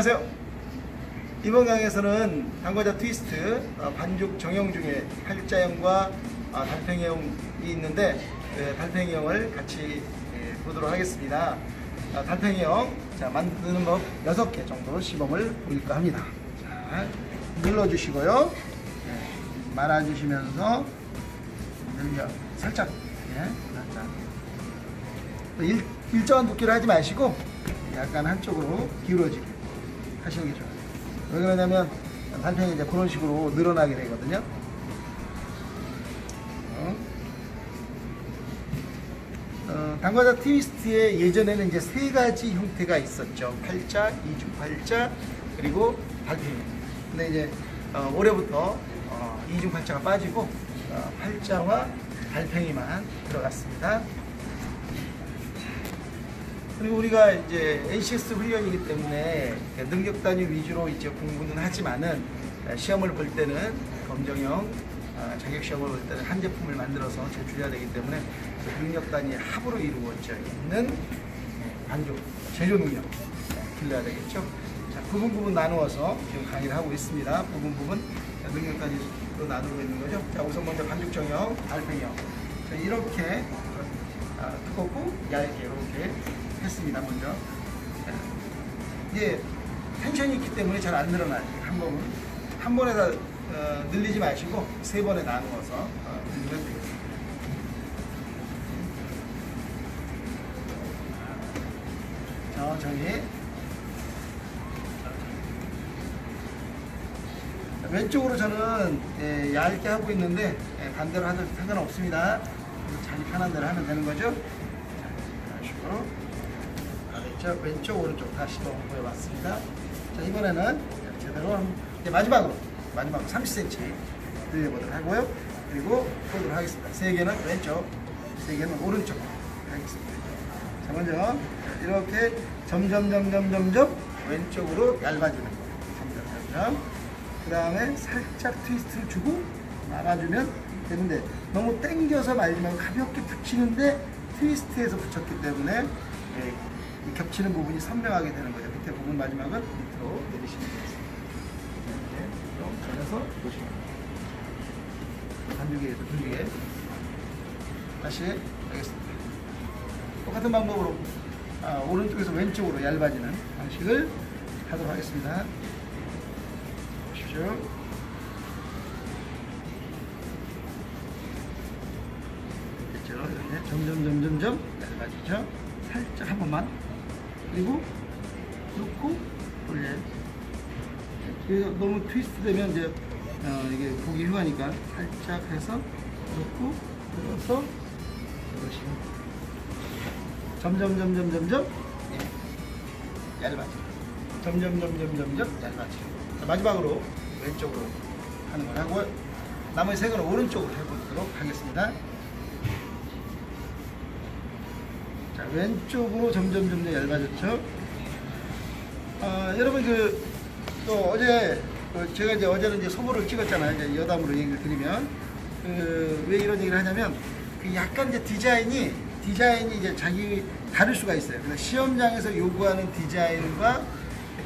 안녕하세요. 이번 강에서는 당과자 트위스트 어, 반죽 정형 중에 팔자형과 어, 달팽이형이 있는데 그 달팽이형을 같이 예, 보도록 하겠습니다. 어, 달팽이형 자 만드는 법 6개 정도 시범을 보일까 합니다. 자 눌러주시고요. 예, 말아주시면서 늘려 살짝 예, 일, 일정한 두께로 하지 마시고 약간 한쪽으로 기울어지게 하시는 게 좋아요. 왜 그러냐면 달팽이 이제 그런 식으로 늘어나게 되거든요. 어. 어, 당과자 트위스트의 예전에는 이제 세 가지 형태가 있었죠. 팔자, 이중 팔자, 그리고 달팽이. 근데 이제 어, 올해부터 어, 이중 팔자가 빠지고 어, 팔자와 달팽이만 들어갔습니다. 그리고 우리가 이제 NCS 훈련이기 때문에 능력 단위 위주로 이제 공부는 하지만은 시험을 볼 때는 검정형 아, 자격 시험을 볼 때는 한 제품을 만들어서 제출해야 되기 때문에 그 능력 단위 합으로 이루어져 있는 반죽 제조 능력 길러야 되겠죠. 자 부분 부분 나누어서 지금 강의를 하고 있습니다. 부분 부분 능력 단위로 나누고 있는 거죠. 자 우선 먼저 반죽 정형, 자, 이렇게 아, 두껍고 얇게 이렇게 했습니다 먼저. 자, 이게 텐션이 있기 때문에 잘 안 늘어나요 한 번은. 한 번에 다 어, 늘리지 마시고 세 번에 나누어서 어, 늘리면 되겠습니다. 천천히 자, 왼쪽으로 저는 예, 얇게 하고 있는데 예, 반대로 하도 상관없습니다. 자기 편한 대로 하면 되는 거죠? 자, 이런 식으로 알겠죠? 왼쪽 오른쪽 다시 또 보여봤습니다. 자 이번에는 제대로 한- 이제 마지막으로 마지막으로 30cm 늘려보도록 하고요. 그리고 보도록 하겠습니다. 세 개는 왼쪽, 세 개는 오른쪽 하겠습니다. 자 먼저 이렇게 점점 점점 점점 왼쪽으로 얇아지는 거예요. 점점 점점. 그 다음에 살짝 트위스트를 주고 말아주면 되는데 너무 당겨서 말지 말고 가볍게 붙이는데 트위스트해서 붙였기 때문에 예, 이 겹치는 부분이 선명하게 되는 거죠. 밑에 부분 마지막은 밑으로 내리시면 되겠습니다. 이렇게 좀 전해서 보시면 반죽에서 두개 다시 하겠습니다. 똑같은 방법으로 아, 오른쪽에서 왼쪽으로 얇아지는 방식을 하도록 하겠습니다. 보십시오. 됐죠? 이렇게 점점 점점 점 얇아지죠? 살짝 한 번만 그리고 놓고 돌려요. 그래서 너무 트위스트 되면 이제 어, 이게 보기 흉하니까 살짝 해서 놓고 들어서 그러시면 점점 점점 점점 예, 얇아져. 점점 점점 점점 얇아져. 자, 마지막으로 왼쪽으로 하는 걸 하고 나머지 세 개는 오른쪽으로 해보도록 하겠습니다. 자, 왼쪽으로 점점 점점 얇아졌죠. 아, 여러분 그 또 어제 그 제가 이제 어제는 이제 소보를 찍었잖아요. 이제 여담으로 얘기를 드리면 그 왜 이런 얘기를 하냐면 그 약간 이제 디자인이 디자인이 이제 자기 다를 수가 있어요. 그래서 시험장에서 요구하는 디자인과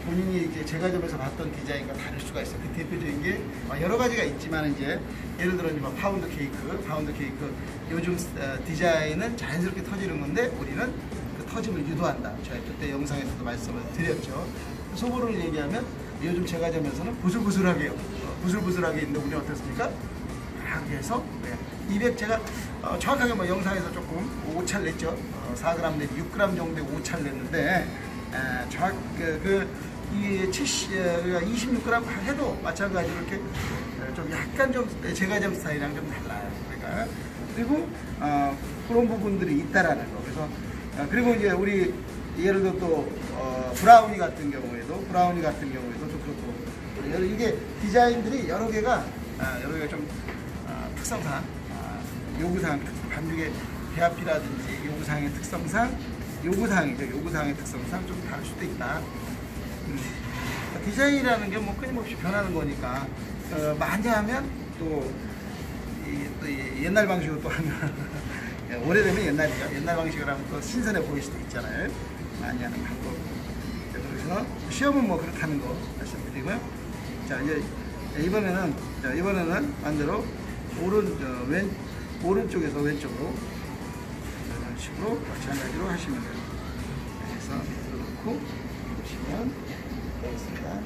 본인이 이제 제과점에서 봤던 디자인과 다를 수가 있어요. 그 대표적인 게 아, 여러 가지가 있지만 이제 예를 들어 이제 뭐 파운드 케이크, 파운드 케이크 요즘 어, 디자인은 자연스럽게 터지는 건데 우리는 그 터짐을 유도한다. 저희 그때 영상에서도 말씀을 드렸죠. 소보를 얘기하면 요즘 제과점에서는 부슬부슬하게요. 어, 부슬부슬하게 있는데 우리는 어떻습니까? 이렇게 해서 네. 200 제가 어, 정확하게 뭐 영상에서 조금 오차를 냈죠. 어, 4g 내지 6g 정도의 오차를 냈는데 에, 정확 그, 그, 이 70, 어, 26g 해도 마찬가지로 이렇게 어, 좀 약간 좀 제과점 스타일이랑 좀 달라요. 그러니까 그리고 어, 그런 부분들이 있다라는 거. 그래서 어, 그리고 이제 우리 예를 들어 또 어, 브라우니 같은 경우에도 브라우니 같은 경우에도 좀 그렇고 이게 디자인들이 여러 개가 아, 여러 개가 좀 아, 특성상 아, 요구사항 반죽의 배합이라든지 요구사항의 특성상 요구사항이죠 요구사항의 특성상 좀 다를 수도 있다 음. 디자인이라는 게 뭐 끊임없이 변하는 거니까 어, 많이 하면 또, 이, 또 이 옛날 방식으로 또 하면 예, 오래되면 옛날이죠 옛날 방식으로 하면 또 신선해 보일 수도 있잖아요 많이 하는 방법 그래서 어? 시험은 뭐 그렇다는 거 말씀드리고요. 자 이제 이번에는 자 이번에는 반대로 오른 저, 왼 오른쪽에서 왼쪽으로 이런 식으로 마찬가지로 하시면 돼요. 그래서 밑으로 놓고 되겠습니다.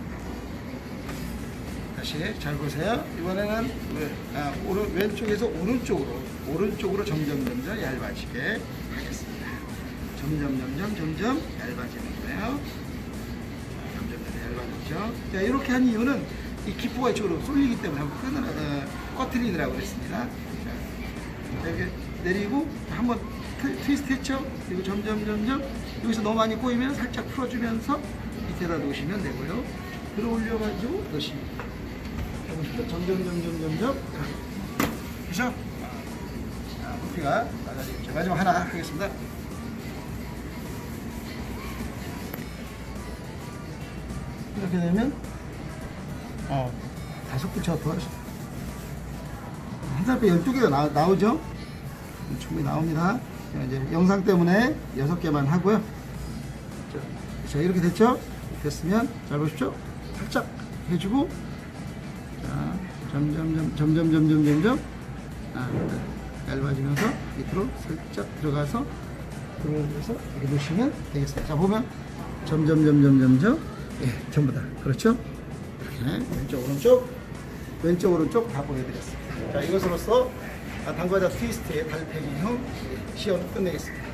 다시 잘 보세요. 이번에는 그, 아, 오른, 왼쪽에서 오른쪽으로 오른쪽으로 점점 점점 얇아지게 하겠습니다. 점점 점점 점점 얇아지는 거예요. 점점 얇아지죠. 자, 이렇게 한 이유는 이 기포가 이쪽으로 쏠리기 때문에 한번 끊으라, 어, 꺼트리느라고 그랬습니다. 자, 이렇게 내리고 한번 트- 트위스트 했죠. 그리고 점점 점점 여기서 너무 많이 꼬이면 살짝 풀어주면서 밑에다 놓으시면 되고요. 들어 올려가지고 넣으시면 돼요. 점점 점점 점점 그죠? 자, 부피가 낮아지겠죠. 마지막 하나 하겠습니다. 이렇게 되면 어 다섯 개 쳐도 한 살pe 12개가 나, 나오죠? 충분히 나옵니다. 자, 이제 영상 때문에 여섯 개만 하고요. 자, 자, 이렇게 됐죠? 됐으면 잘 보십시오. 살짝 해주고 자, 점점, 점, 점점, 점점, 점점, 아, 얇아지면서 밑으로 살짝 들어가서 들어오면서 이렇게 놓으시면 되겠습니다. 자, 보면 점점, 점점, 점점, 예, 전부 다. 그렇죠? 이렇게 왼쪽, 오른쪽, 왼쪽, 오른쪽 다 보여드렸습니다. 자, 이것으로서 아, 당과자 트위스트의 달팽이형 시험 끝내겠습니다.